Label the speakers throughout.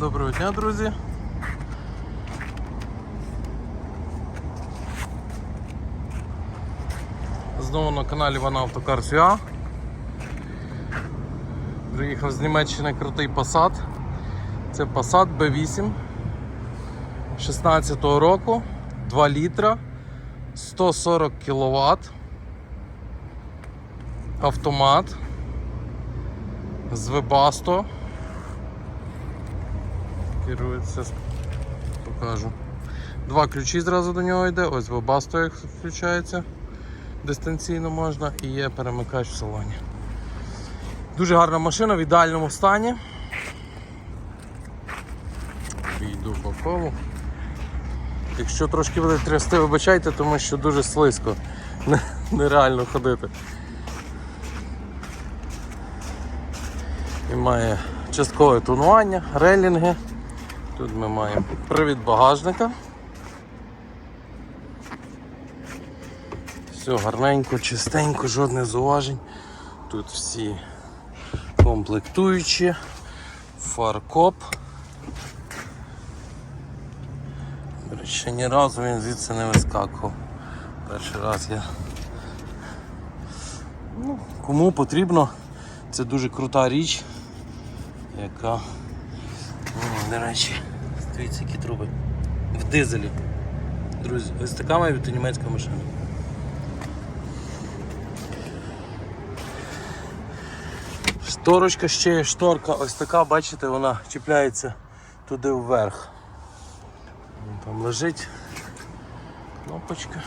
Speaker 1: Доброго дня, друзі. Знову на каналі Вана Автокар СЮА. Приїхав з Німеччини крутий Passat. Це Passat B8 16-го року, 2 літра, 140 кВт, автомат з Webasto. Керується, покажу. Два ключі зразу до нього йде, ось Webasto як включається. Дистанційно можна і є перемикач в салоні. Дуже гарна машина в ідеальному стані. Йду по колу. Якщо трошки буде трясти, вибачайте, тому що дуже слизько. Нереально ходити. І має часткове тонування, релінги. Тут ми маємо привід багажника. Все гарненько, чистенько, жодних зауважень. Тут всі комплектуючі, фаркоп. До речі, ні разу він звідси не вискакував. Перший раз я. Ну, кому потрібно, це дуже крута річ, яка, О, до речі, дивіться, які труби. В дизелі. Друзі, ось така має бути німецька машина. Шторочка ще є шторка, ось така, бачите, вона чіпляється туди вверх. Там лежить кнопочка.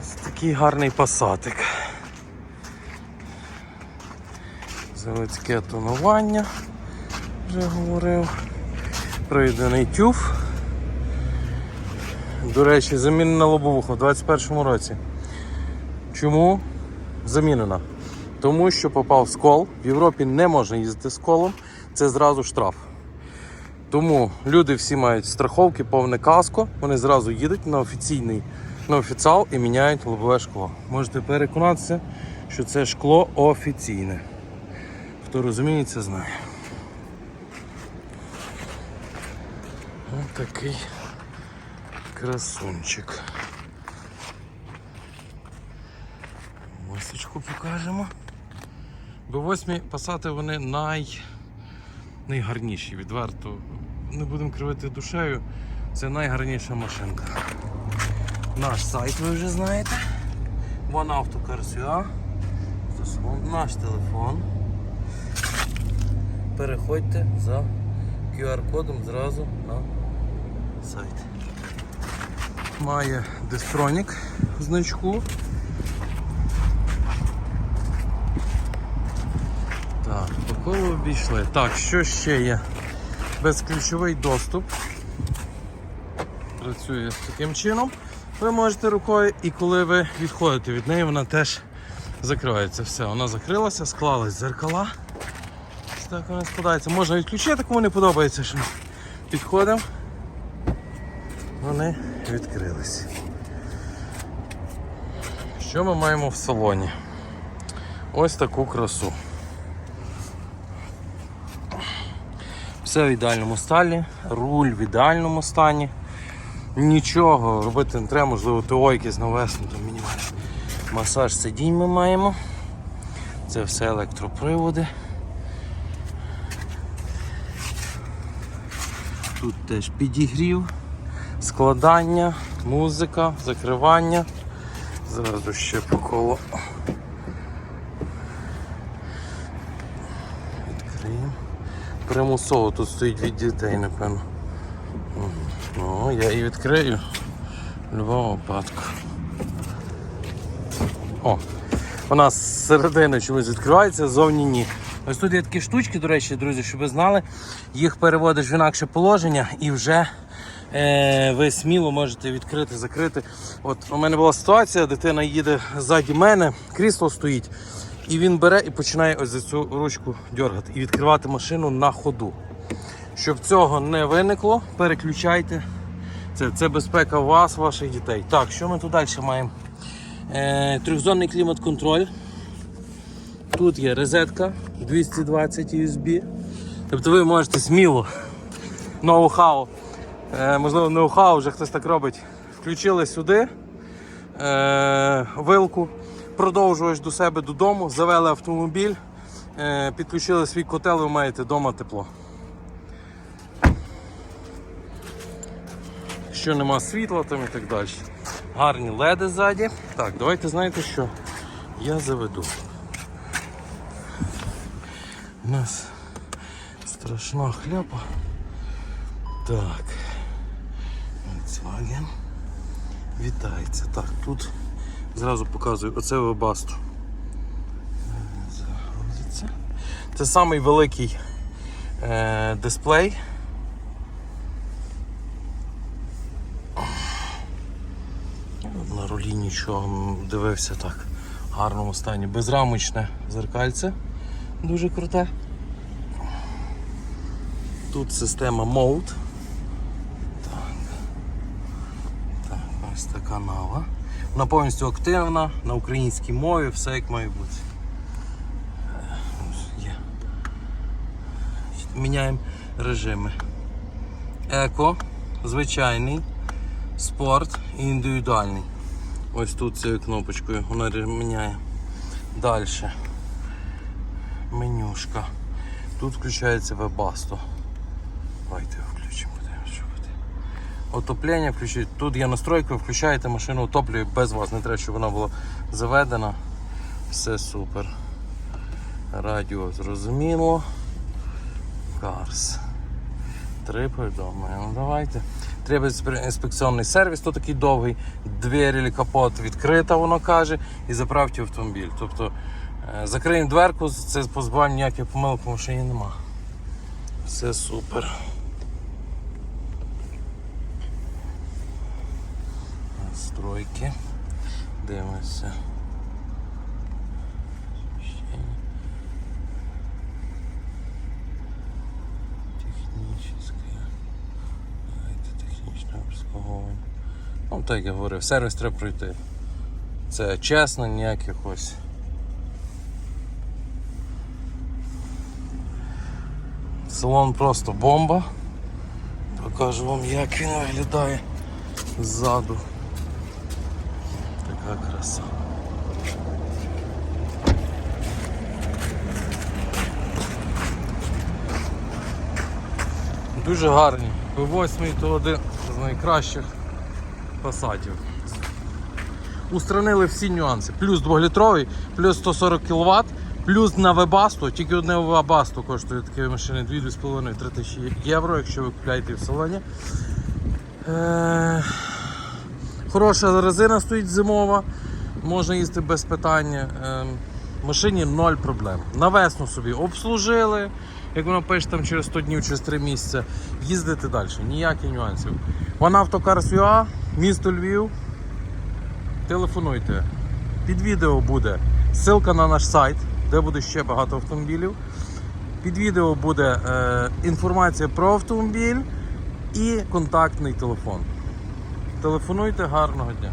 Speaker 1: Ось такий гарний пасатик. Заводське тонування, вже говорив. Пройдений тюф. До речі, замінена лобовуха в 21-му році. Чому замінена? Тому що попав скол. В Європі не можна їздити з колом, це зразу штраф. Тому люди всі мають страховки, повне каско, вони зразу їдуть на офіційний на офіціал і міняють лобове шкло. Можете переконатися, що це шкло офіційне. Хто розуміє, це знає. Ось такий красунчик. Масочку покажемо. Б8 пасати вони най... найгарніші, відверто. Не будемо кривити душею. Це найгарніша машинка. Наш сайт ви вже знаєте. Заслон, Наш телефон. Переходьте за QR-кодом зразу на сайт. Має Destronік значку. Так, по обійшли. Так, що ще є? Безключовий доступ. Працює таким чином. Ви можете рукою і коли ви відходите від неї, вона теж закривається. Все, вона закрилася, склались зеркала. Так вона складається. Можна відключити, кому не подобається, що підходимо. Вони відкрились. Що ми маємо в салоні? Ось таку красу. Все в ідеальному стані, руль в ідеальному стані. Нічого робити не треба, можливо, ТО якесь навесно, там мінімальний масаж сидінь ми маємо. Це все електроприводи. Тут теж підігрів, складання, музика, закривання. Зразу ще по колу. Відкриємо. Примусово тут стоїть від дітей, напевно. Ну, я її відкрию в будь-якому випадку. О, вона з середини чомусь відкривається, ззовні ні. Ось тут є такі штучки, до речі, друзі, щоб ви знали, їх переводиш в інакше положення і вже е, ви сміло можете відкрити, закрити. От у мене була ситуація, дитина їде ззаді мене, крісло стоїть, і він бере і починає ось за цю ручку дергати і відкривати машину на ходу. Щоб цього не виникло, переключайте. Це, це безпека вас, ваших дітей. Так, що ми тут далі маємо? Е, трьохзонний клімат-контроль. Тут є розетка 220 USB. Тобто ви можете сміло ноу-хау. Е, можливо, ноу-хау, вже хтось так робить. Включили сюди е, вилку, продовжувач до себе додому, завели автомобіль, е, підключили свій котел, ви маєте вдома тепло. Що нема світла там і так далі. Гарні леди ззаді. Так, давайте знаєте що? Я заведу. У нас страшна хляпа. Так. Volkswagen. Вітається. Так, тут зразу показую оце вебасту. Загрузиться. Це самий великий е, дисплей. На рулі нічого дивився так. В гарному стані. Безрамочне зеркальце. Дуже круте. Тут система Mode. Так. Так, ось така нава. Вона повністю активна, на українській мові, все як має бути. Міняємо режими. Еко, звичайний, спорт і індивідуальний. Ось тут цією кнопочкою вона міняє. Далі. Менюшка. Тут включається вебасто. Давайте його включимо. Отоплення включити. Тут є настройки, ви включаєте машину, отоплює без вас. Не треба, щоб вона була заведена. Все супер. Радіо зрозуміло. Карс. Три. Ну давайте. Треба інспе- інспекційний сервіс, то такий довгий. Двері капот відкрита, воно каже, і заправте автомобіль. Тобто закриємо дверку, це позбавлення ніяких помилок в машині нема. Все супер. Настройки. Дивимося. Технічне. Давайте технічне. Ну, так я говорив, сервіс треба пройти. Це чесно, ніяких ось. Салон просто бомба. Покажу вам, як він виглядає ззаду. Така краса. Дуже гарні. V8 то один з найкращих пасатів. Устранили всі нюанси. Плюс 2-літровий, плюс 140 кВт, плюс на Webasto, тільки одне Webasto коштує такі машини 2-2,5-3 тисячі євро, якщо ви купляєте в салоні. Е- Хороша резина стоїть зимова, можна їсти без питання. Е, машині ноль проблем. На весну собі обслужили, як воно пише там через 100 днів, через 3 місяці, їздити далі, ніяких нюансів. Вона автокарс.ua, місто Львів. Телефонуйте. Під відео буде ссылка на наш сайт, де буде ще багато автомобілів. Під відео буде е, інформація про автомобіль і контактний телефон. Телефонуйте, гарного дня.